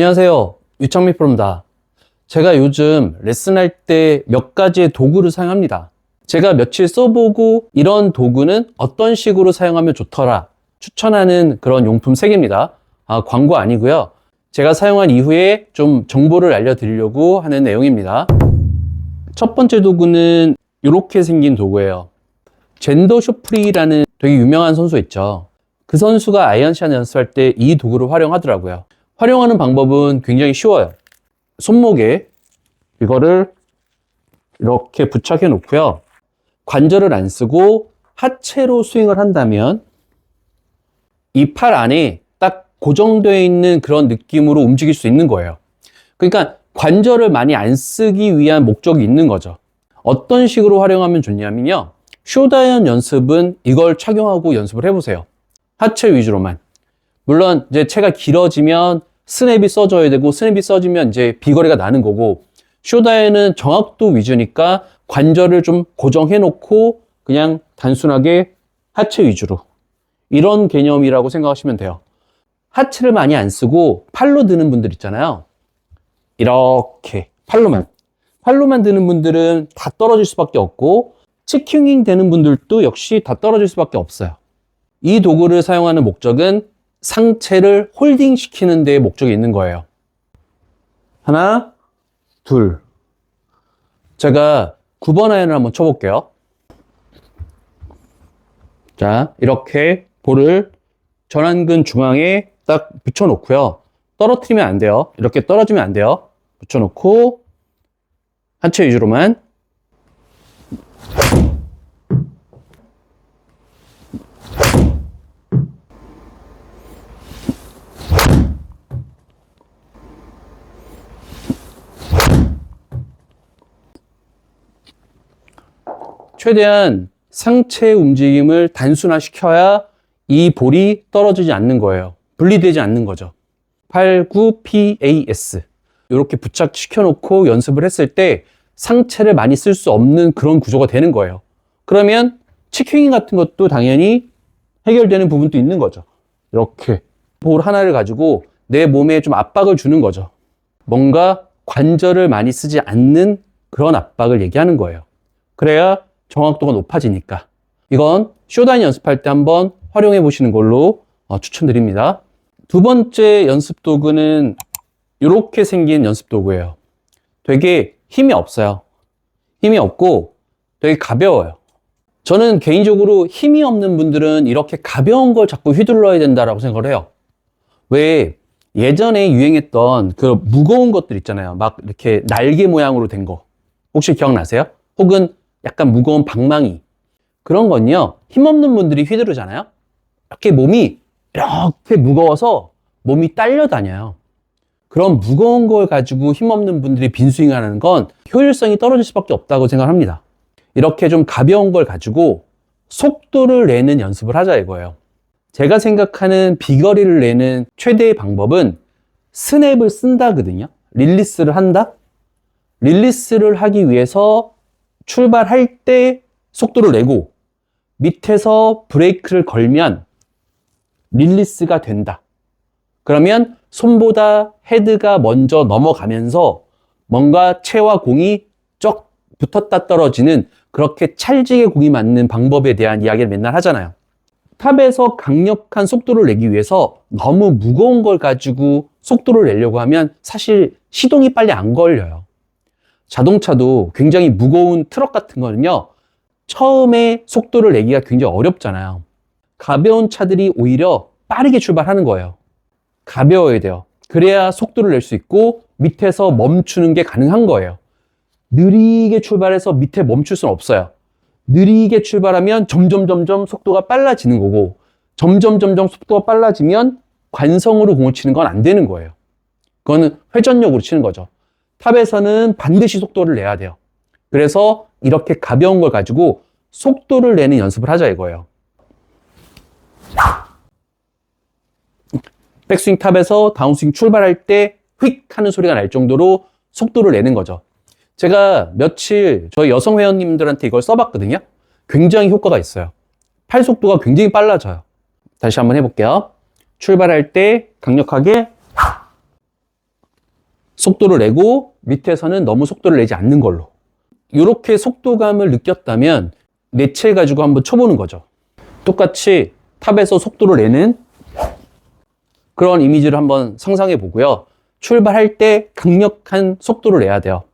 안녕하세요. 유창미 프로입니다. 제가 요즘 레슨할 때 몇 가지의 도구를 사용합니다. 제가 며칠 써보고 이런 도구는 어떤 식으로 사용하면 좋더라 추천하는 그런 용품 3개입니다. 아, 광고 아니고요. 제가 사용한 이후에 좀 정보를 알려드리려고 하는 내용입니다. 첫 번째 도구는 이렇게 생긴 도구예요. 젠더 쇼프리라는 되게 유명한 선수 있죠. 그 선수가 아이언샷 연습할 때 이 도구를 활용하더라고요. 활용하는 방법은 굉장히 쉬워요. 손목에 이거를 이렇게 부착해 놓고요. 관절을 안 쓰고 하체로 스윙을 한다면 이 팔 안에 딱 고정되어 있는 그런 느낌으로 움직일 수 있는 거예요. 그러니까 관절을 많이 안 쓰기 위한 목적이 있는 거죠. 어떤 식으로 활용하면 좋냐면요. 쇼다이언 연습은 이걸 착용하고 연습을 해보세요. 하체 위주로만. 물론 이제 체가 길어지면 스냅이 써줘야 되고 스냅이 써지면 이제 비거리가 나는 거고 쇼다이언은 정확도 위주니까 관절을 좀 고정해 놓고 그냥 단순하게 하체 위주로 이런 개념이라고 생각하시면 돼요. 하체를 많이 안 쓰고 팔로 드는 분들 있잖아요. 이렇게 팔로만 팔로만 드는 분들은 다 떨어질 수밖에 없고 치킹잉 되는 분들도 역시 다 떨어질 수밖에 없어요. 이 도구를 사용하는 목적은 상체를 홀딩 시키는 데 목적이 있는 거예요. 하나, 둘. 제가 9번 아이언을 한번 쳐볼게요. 자, 이렇게 볼을 전완근 중앙에 딱 붙여놓고요. 떨어뜨리면 안 돼요. 이렇게 떨어지면 안 돼요. 붙여놓고 하체 위주로만 최대한 상체 움직임을 단순화시켜야 이 볼이 떨어지지 않는 거예요. 분리되지 않는 거죠. 89PAS. 이렇게 부착시켜 놓고 연습을 했을 때 상체를 많이 쓸 수 없는 그런 구조가 되는 거예요. 그러면 치킹 같은 것도 당연히 해결되는 부분도 있는 거죠. 이렇게 볼 하나를 가지고 내 몸에 좀 압박을 주는 거죠. 뭔가 관절을 많이 쓰지 않는 그런 압박을 얘기하는 거예요. 그래야 정확도가 높아지니까. 이건 쇼다인 연습할 때 한번 활용해 보시는 걸로 어, 추천드립니다. 두 번째 연습 도구는 이렇게 생긴 연습 도구예요. 되게 힘이 없어요. 힘이 없고 되게 가벼워요. 저는 개인적으로 힘이 없는 분들은 이렇게 가벼운 걸 자꾸 휘둘러야 된다라고 생각을 해요. 왜 예전에 유행했던 그 무거운 것들 있잖아요. 막 이렇게 날개 모양으로 된 거. 혹시 기억나세요? 혹은 약간 무거운 방망이. 그런 건요, 힘없는 분들이 휘두르잖아요? 이렇게 몸이 이렇게 무거워서 몸이 딸려 다녀요. 그런 무거운 걸 가지고 힘없는 분들이 빈스윙 하는 건 효율성이 떨어질 수밖에 없다고 생각합니다. 이렇게 좀 가벼운 걸 가지고 속도를 내는 연습을 하자 이거예요. 제가 생각하는 비거리를 내는 최대의 방법은 스냅을 쓴다거든요. 릴리스를 한다? 릴리스를 하기 위해서 출발할 때 속도를 내고 밑에서 브레이크를 걸면 릴리스가 된다. 그러면 손보다 헤드가 먼저 넘어가면서 뭔가 채와 공이 쩍 붙었다 떨어지는 그렇게 찰지게 공이 맞는 방법에 대한 이야기를 맨날 하잖아요. 탑에서 강력한 속도를 내기 위해서 너무 무거운 걸 가지고 속도를 내려고 하면 사실 시동이 빨리 안 걸려요. 자동차도 굉장히 무거운 트럭 같은 거는요, 처음에 속도를 내기가 굉장히 어렵잖아요. 가벼운 차들이 오히려 빠르게 출발하는 거예요. 가벼워야 돼요. 그래야 속도를 낼 수 있고 밑에서 멈추는 게 가능한 거예요. 느리게 출발해서 밑에 멈출 수는 없어요. 느리게 출발하면 점점 점점 속도가 빨라지는 거고 점점 점점 속도가 빨라지면 관성으로 공을 치는 건 안 되는 거예요. 그거는 회전력으로 치는 거죠. 탑에서는 반드시 속도를 내야 돼요. 그래서 이렇게 가벼운 걸 가지고 속도를 내는 연습을 하자 이거예요. 백스윙 탑에서 다운스윙 출발할 때 휙 하는 소리가 날 정도로 속도를 내는 거죠. 제가 며칠 저희 여성 회원님들한테 이걸 써봤거든요. 굉장히 효과가 있어요. 팔 속도가 굉장히 빨라져요. 다시 한번 해볼게요. 출발할 때 강력하게 속도를 내고 밑에서는 너무 속도를 내지 않는 걸로. 이렇게 속도감을 느꼈다면 내체 가지고 한번 쳐보는 거죠. 똑같이 탑에서 속도를 내는 그런 이미지를 한번 상상해 보고요. 출발할 때 강력한 속도를 내야 돼요.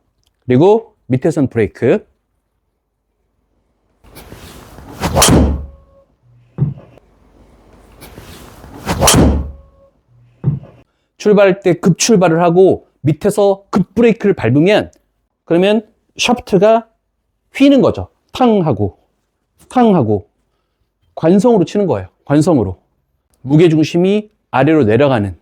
그리고 밑에선 브레이크. 출발할 때 급출발을 하고 밑에서 급브레이크를 밟으면 그러면 샤프트가 휘는 거죠. 탕 하고 탕 하고 관성으로 치는 거예요. 관성으로. 무게 중심이 아래로 내려가는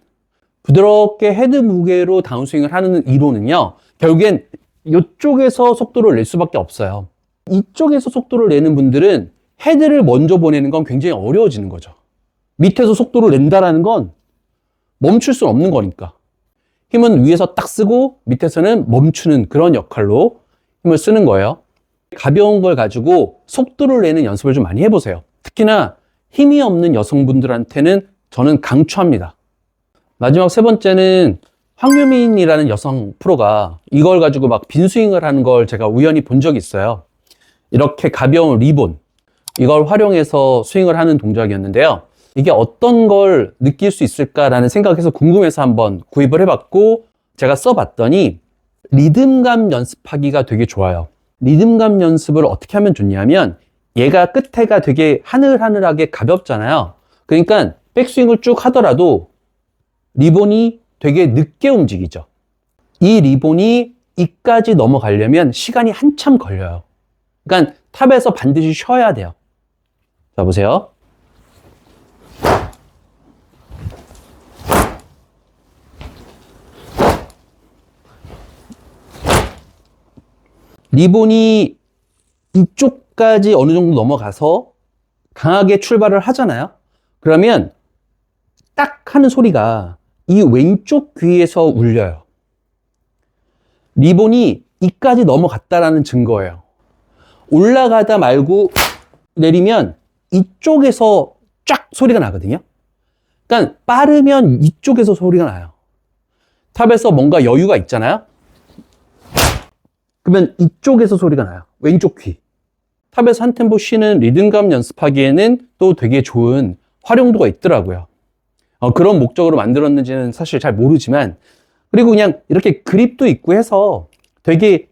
부드럽게 헤드 무게로 다운스윙을 하는 이론은요. 결국엔 이쪽에서 속도를 낼 수밖에 없어요. 이쪽에서 속도를 내는 분들은 헤드를 먼저 보내는 건 굉장히 어려워지는 거죠. 밑에서 속도를 낸다라는 건 멈출 수 없는 거니까. 힘은 위에서 딱 쓰고 밑에서는 멈추는 그런 역할로 힘을 쓰는 거예요. 가벼운 걸 가지고 속도를 내는 연습을 좀 많이 해보세요. 특히나 힘이 없는 여성분들한테는 저는 강추합니다. 마지막 세 번째는 황유민이라는 여성 프로가 이걸 가지고 막 빈스윙을 하는 걸 제가 우연히 본 적이 있어요. 이렇게 가벼운 리본, 이걸 활용해서 스윙을 하는 동작이었는데요. 이게 어떤 걸 느낄 수 있을까라는 생각해서 궁금해서 한번 구입을 해봤고 제가 써봤더니 리듬감 연습하기가 되게 좋아요. 리듬감 연습을 어떻게 하면 좋냐면 얘가 끝에가 되게 하늘하늘하게 가볍잖아요. 그러니까 백스윙을 쭉 하더라도 리본이 되게 늦게 움직이죠. 이 리본이 이까지 넘어가려면 시간이 한참 걸려요. 그러니까 탑에서 반드시 쉬어야 돼요. 자, 보세요. 리본이 이쪽까지 어느 정도 넘어가서 강하게 출발을 하잖아요. 그러면 딱 하는 소리가 이 왼쪽 귀에서 울려요. 리본이 이까지 넘어갔다라는 증거예요. 올라가다 말고 내리면 이쪽에서 쫙 소리가 나거든요. 그러니까 빠르면 이쪽에서 소리가 나요. 탑에서 뭔가 여유가 있잖아요. 그러면 이쪽에서 소리가 나요. 왼쪽 귀. 탑에서 한 템포 쉬는 리듬감 연습하기에는 또 되게 좋은 활용도가 있더라고요. 어, 그런 목적으로 만들었는지는 사실 잘 모르지만, 그리고 그냥 이렇게 그립도 있고 해서 되게,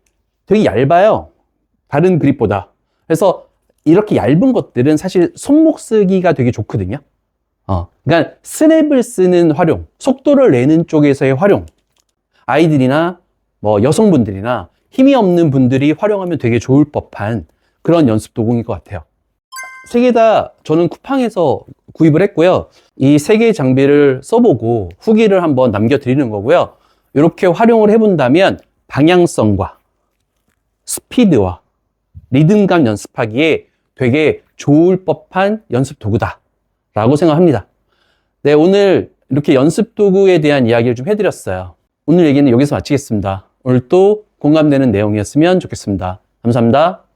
되게 얇아요. 다른 그립보다. 그래서 이렇게 얇은 것들은 사실 손목 쓰기가 되게 좋거든요. 어, 그러니까 스냅을 쓰는 활용, 속도를 내는 쪽에서의 활용. 아이들이나 뭐 여성분들이나 힘이 없는 분들이 활용하면 되게 좋을 법한 그런 연습 도구인 것 같아요. 세 개 다 저는 쿠팡에서 구입을 했고요. 이 세 개의 장비를 써보고 후기를 한번 남겨드리는 거고요. 이렇게 활용을 해본다면 방향성과 스피드와 리듬감 연습하기에 되게 좋을 법한 연습 도구다. 라고 생각합니다. 네, 오늘 이렇게 연습 도구에 대한 이야기를 좀 해드렸어요. 오늘 얘기는 여기서 마치겠습니다. 오늘 또 공감되는 내용이었으면 좋겠습니다. 감사합니다.